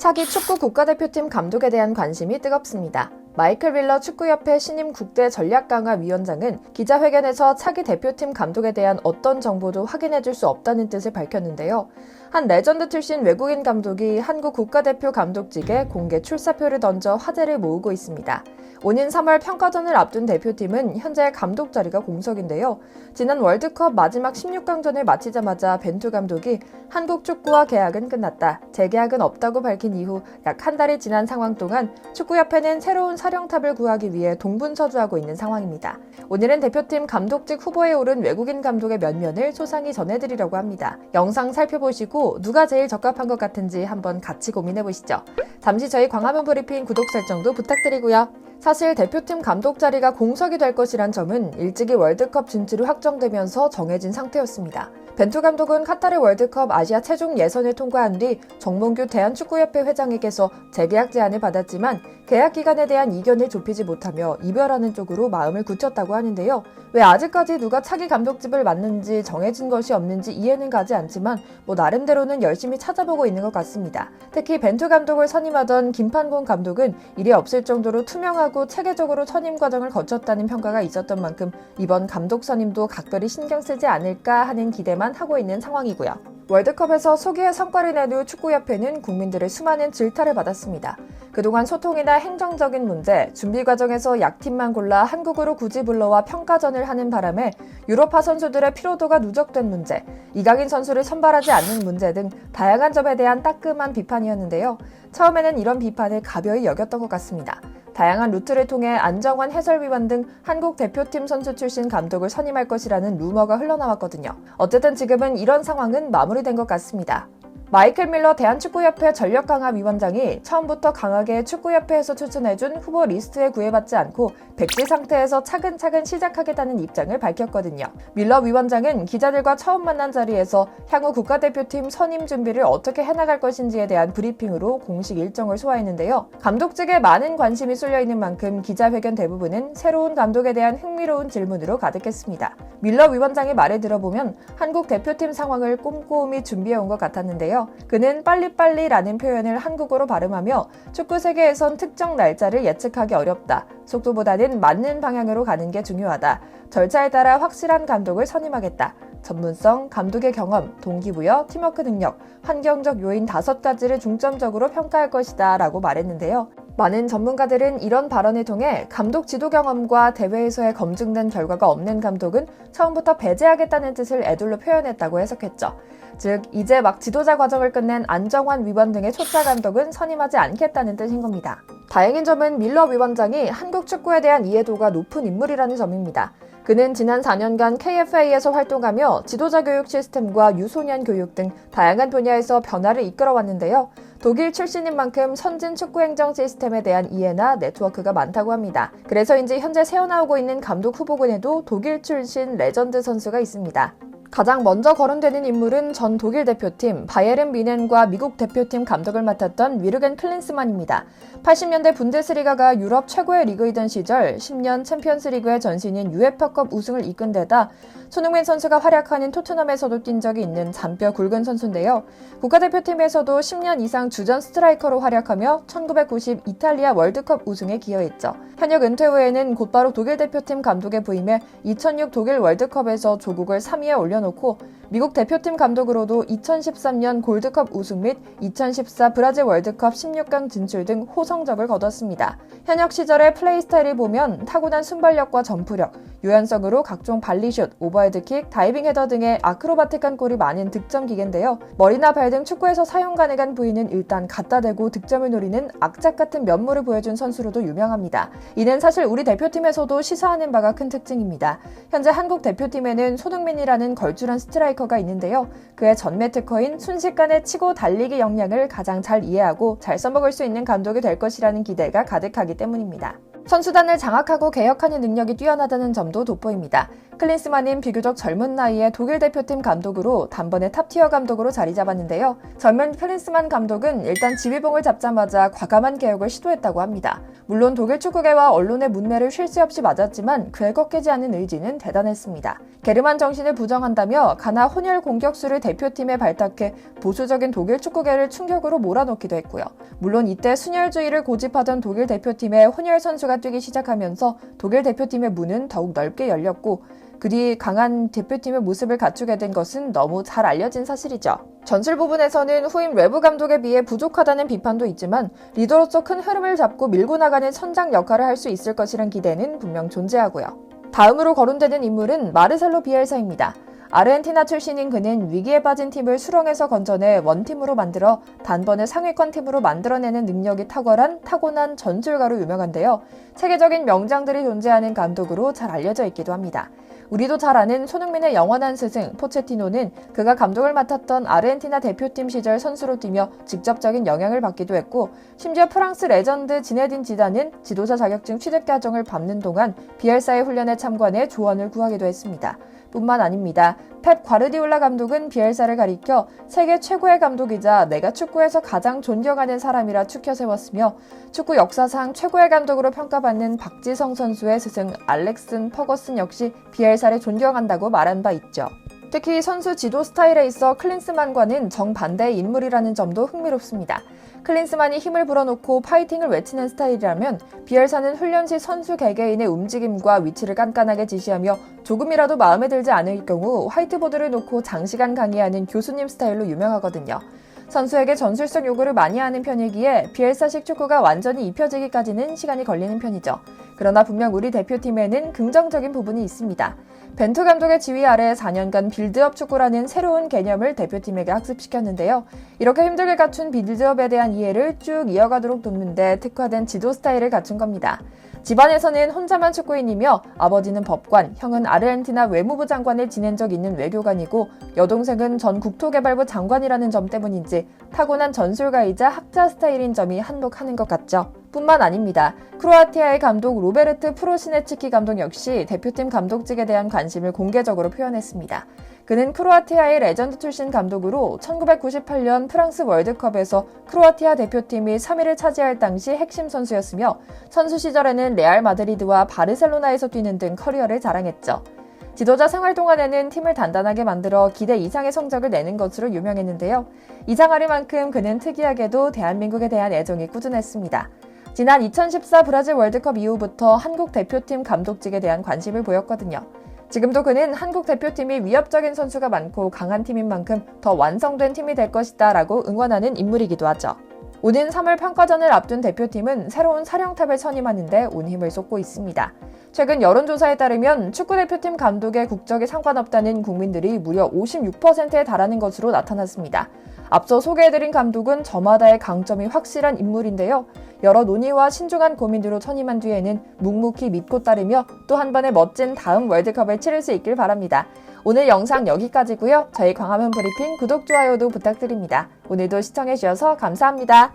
차기 축구 국가대표팀 감독에 대한 관심이 뜨겁습니다. 마이클 윌러 축구협회 신임 국대 전략강화 위원장은 기자회견에서 차기 대표팀 감독에 대한 어떤 정보도 확인해줄 수 없다는 뜻을 밝혔는데요. 한 레전드 출신 외국인 감독이 한국 국가대표 감독직에 공개 출사표를 던져 화제를 모으고 있습니다. 오는 3월 평가전을 앞둔 대표팀은 현재 감독 자리가 공석인데요. 지난 월드컵 마지막 16강전을 마치자마자 벤투 감독이 한국 축구와 계약은 끝났다. 재계약은 없다고 밝힌 이후 약 한 달이 지난 상황 동안 축구협회는 새로운 사령탑을 구하기 위해 동분서주하고 있는 상황입니다. 오늘은 대표팀 감독직 후보에 오른 외국인 감독의 면면을 소상히 전해드리려고 합니다. 영상 살펴보시고 누가 제일 적합한 것 같은지 한번 같이 고민해 보시죠. 잠시 저희 광화문 브리핑 구독 설정도 부탁드리고요. 사실 대표팀 감독 자리가 공석이 될 것이란 점은 일찍이 월드컵 진출이 확정되면서 정해진 상태였습니다. 벤투 감독은 카타르 월드컵 아시아 최종 예선을 통과한 뒤 정몽규 대한축구협회 회장에게서 재계약 제안을 받았지만 계약 기간에 대한 이견을 좁히지 못하며 이별하는 쪽으로 마음을 굳혔다고 하는데요. 왜 아직까지 누가 차기 감독집을 맡는지 정해진 것이 없는지 이해는 가지 않지만 뭐 나름대로는 열심히 찾아보고 있는 것 같습니다. 특히 벤투 감독을 선임하던 김판곤 감독은 일이 없을 정도로 투명하고 체계적으로 선임 과정을 거쳤다는 평가가 있었던 만큼 이번 감독 선임도 각별히 신경 쓰지 않을까 하는 기대만 하고 있는 상황이고요. 월드컵에서 소기의 성과를 낸 후 축구협회는 국민들의 수많은 질타를 받았습니다. 그동안 소통이나 행정적인 문제, 준비 과정에서 약팀만 골라 한국으로 굳이 불러와 평가전을 하는 바람에 유로파 선수들의 피로도가 누적된 문제, 이강인 선수를 선발하지 않는 문제 등 다양한 점에 대한 따끔한 비판이었는데요. 처음에는 이런 비판을 가벼이 여겼던 것 같습니다. 다양한 루트를 통해 안정환 해설위원 등 한국 대표팀 선수 출신 감독을 선임할 것이라는 루머가 흘러나왔거든요. 어쨌든 지금은 이런 상황은 마무리된 것 같습니다. 마이클 밀러 대한축구협회 전력강화 위원장이 처음부터 강하게 축구협회에서 추천해준 후보 리스트에 구애받지 않고 백지 상태에서 차근차근 시작하겠다는 입장을 밝혔거든요. 밀러 위원장은 기자들과 처음 만난 자리에서 향후 국가대표팀 선임 준비를 어떻게 해나갈 것인지에 대한 브리핑으로 공식 일정을 소화했는데요. 감독직에 많은 관심이 쏠려 있는 만큼 기자회견 대부분은 새로운 감독에 대한 흥미로운 질문으로 가득했습니다. 밀러 위원장의 말을 들어보면 한국 대표팀 상황을 꼼꼼히 준비해온 것 같았는데요. 그는 빨리빨리라는 표현을 한국어로 발음하며 축구 세계에선 특정 날짜를 예측하기 어렵다. 속도보다는 맞는 방향으로 가는 게 중요하다. 절차에 따라 확실한 감독을 선임하겠다. 전문성, 감독의 경험, 동기부여, 팀워크 능력, 환경적 요인 다섯 가지를 중점적으로 평가할 것이다 라고 말했는데요. 많은 전문가들은 이런 발언을 통해 감독 지도 경험과 대회에서의 검증된 결과가 없는 감독은 처음부터 배제하겠다는 뜻을 애둘러 표현했다고 해석했죠. 즉, 이제 막 지도자 과정을 끝낸 안정환 위원 등의 초짜 감독은 선임하지 않겠다는 뜻인 겁니다. 다행인 점은 밀러 위원장이 한국 축구에 대한 이해도가 높은 인물이라는 점입니다. 그는 지난 4년간 KFA에서 활동하며 지도자 교육 시스템과 유소년 교육 등 다양한 분야에서 변화를 이끌어 왔는데요. 독일 출신인 만큼 선진 축구 행정 시스템에 대한 이해나 네트워크가 많다고 합니다. 그래서인지 현재 새어나오고 있는 감독 후보군에도 독일 출신 레전드 선수가 있습니다. 가장 먼저 거론되는 인물은 전 독일 대표팀 바이에른 미넨과 미국 대표팀 감독을 맡았던 위르겐 클린스만입니다. 80년대 분데스리가가 유럽 최고의 리그이던 시절 10년 챔피언스리그의 전신인 유에파컵 우승을 이끈 데다 손흥민 선수가 활약하는 토트넘에서도 뛴 적이 있는 잔뼈 굵은 선수인데요. 국가대표팀에서도 10년 이상 주전 스트라이커로 활약하며 1990 이탈리아 월드컵 우승에 기여했죠. 현역 은퇴 후에는 곧바로 독일 대표팀 감독에 부임해 2006 독일 월드컵에서 조국을 3위에 올려놓고 미국 대표팀 감독으로도 2013년 골드컵 우승 및 2014 브라질 월드컵 16강 진출 등 호성적을 거뒀습니다. 현역 시절의 플레이 스타일을 보면 타고난 순발력과 점프력, 유연성으로 각종 발리슛, 오버헤드킥, 다이빙 헤더 등의 아크로바틱한 골이 많은 득점 기계인데요. 머리나 발 등 축구에서 사용 가능한 부위는 일단 갖다 대고 득점을 노리는 악착 같은 면모를 보여준 선수로도 유명합니다. 이는 사실 우리 대표팀에서도 시사하는 바가 큰 특징입니다. 현재 한국 대표팀에는 손흥민이라는 걸출한 스트라이커 가 있는데요. 그의 전매 특허인 순식간에 치고 달리기 역량을 가장 잘 이해하고 잘 써먹을 수 있는 감독이 될 것이라는 기대가 가득하기 때문입니다. 선수단을 장악하고 개혁하는 능력이 뛰어나다는 점도 돋보입니다. 클린스만은 비교적 젊은 나이에 독일 대표팀 감독으로 단번에 탑티어 감독으로 자리 잡았는데요. 젊은 클린스만 감독은 일단 지휘봉을 잡자마자 과감한 개혁을 시도했다고 합니다. 물론 독일 축구계와 언론의 문매를 쉴 새 없이 맞았지만 꺾이지 않은 의지는 대단했습니다. 게르만 정신을 부정한다며 가나 혼혈 공격수를 대표팀에 발탁해 보수적인 독일 축구계를 충격으로 몰아넣기도 했고요. 물론 이때 순혈주의를 고집하던 독일 대표팀에 혼혈 선수가 뛰기 시작하면서 독일 대표팀의 문은 더욱 넓게 열렸고 그뒤 강한 대표팀의 모습을 갖추게 된 것은 너무 잘 알려진 사실이죠. 전술 부분에서는 후임 외부 감독에 비해 부족하다는 비판도 있지만 리더로서 큰 흐름을 잡고 밀고 나가는 선장 역할을 할 수 있을 것이란 기대는 분명 존재하고요. 다음으로 거론되는 인물은 마르셀로 비엘사입니다. 아르헨티나 출신인 그는 위기에 빠진 팀을 수렁에서 건져내 원팀으로 만들어 단번에 상위권 팀으로 만들어내는 능력이 탁월한 타고난 전술가로 유명한데요. 세계적인 명장들이 존재하는 감독으로 잘 알려져 있기도 합니다. 우리도 잘 아는 손흥민의 영원한 스승 포체티노는 그가 감독을 맡았던 아르헨티나 대표팀 시절 선수로 뛰며 직접적인 영향을 받기도 했고 심지어 프랑스 레전드 지네딘 지단은 지도자 자격증 취득 과정을 밟는 동안 비엘사의 훈련에 참관해 조언을 구하기도 했습니다. 뿐만 아닙니다. 펩 과르디올라 감독은 비엘사를 가리켜 세계 최고의 감독이자 내가 축구에서 가장 존경하는 사람이라 추켜 세웠으며 축구 역사상 최고의 감독으로 평가받는 박지성 선수의 스승 알렉슨 퍼거슨 역시 비엘사를 존경한다고 말한 바 있죠. 특히 선수 지도 스타일에 있어 클린스만과는 정반대의 인물이라는 점도 흥미롭습니다. 클린스만이 힘을 불어넣고 파이팅을 외치는 스타일이라면 비엘사는 훈련 시 선수 개개인의 움직임과 위치를 깐깐하게 지시하며 조금이라도 마음에 들지 않을 경우 화이트보드를 놓고 장시간 강의하는 교수님 스타일로 유명하거든요. 선수에게 전술적 요구를 많이 하는 편이기에 비엘사식 축구가 완전히 입혀지기까지는 시간이 걸리는 편이죠. 그러나 분명 우리 대표팀에는 긍정적인 부분이 있습니다. 벤투 감독의 지휘 아래 4년간 빌드업 축구라는 새로운 개념을 대표팀에게 학습시켰는데요. 이렇게 힘들게 갖춘 빌드업에 대한 이해를 쭉 이어가도록 돕는데 특화된 지도 스타일을 갖춘 겁니다. 집안에서는 혼자만 축구인이며 아버지는 법관, 형은 아르헨티나 외무부 장관을 지낸 적 있는 외교관이고 여동생은 전 국토개발부 장관이라는 점 때문인지 타고난 전술가이자 학자 스타일인 점이 한몫하는 것 같죠. 뿐만 아닙니다. 크로아티아의 감독 로베르트 프로시네츠키 감독 역시 대표팀 감독직에 대한 관심을 공개적으로 표현했습니다. 그는 크로아티아의 레전드 출신 감독으로 1998년 프랑스 월드컵에서 크로아티아 대표팀이 3위를 차지할 당시 핵심 선수였으며 선수 시절에는 레알 마드리드와 바르셀로나에서 뛰는 등 커리어를 자랑했죠. 지도자 생활 동안에는 팀을 단단하게 만들어 기대 이상의 성적을 내는 것으로 유명했는데요. 이상하리만큼 그는 특이하게도 대한민국에 대한 애정이 꾸준했습니다. 지난 2014 브라질 월드컵 이후부터 한국 대표팀 감독직에 대한 관심을 보였거든요. 지금도 그는 한국 대표팀이 위협적인 선수가 많고 강한 팀인 만큼 더 완성된 팀이 될 것이다 라고 응원하는 인물이기도 하죠. 오는 3월 평가전을 앞둔 대표팀은 새로운 사령탑을 선임하는데 온 힘을 쏟고 있습니다. 최근 여론조사에 따르면 축구대표팀 감독의 국적에 상관없다는 국민들이 무려 56%에 달하는 것으로 나타났습니다. 앞서 소개해드린 감독은 저마다의 강점이 확실한 인물인데요. 여러 논의와 신중한 고민으로 선임한 뒤에는 묵묵히 믿고 따르며 또 한 번의 멋진 다음 월드컵을 치를 수 있길 바랍니다. 오늘 영상 여기까지고요. 저희 광화문 브리핑 구독, 좋아요도 부탁드립니다. 오늘도 시청해주셔서 감사합니다.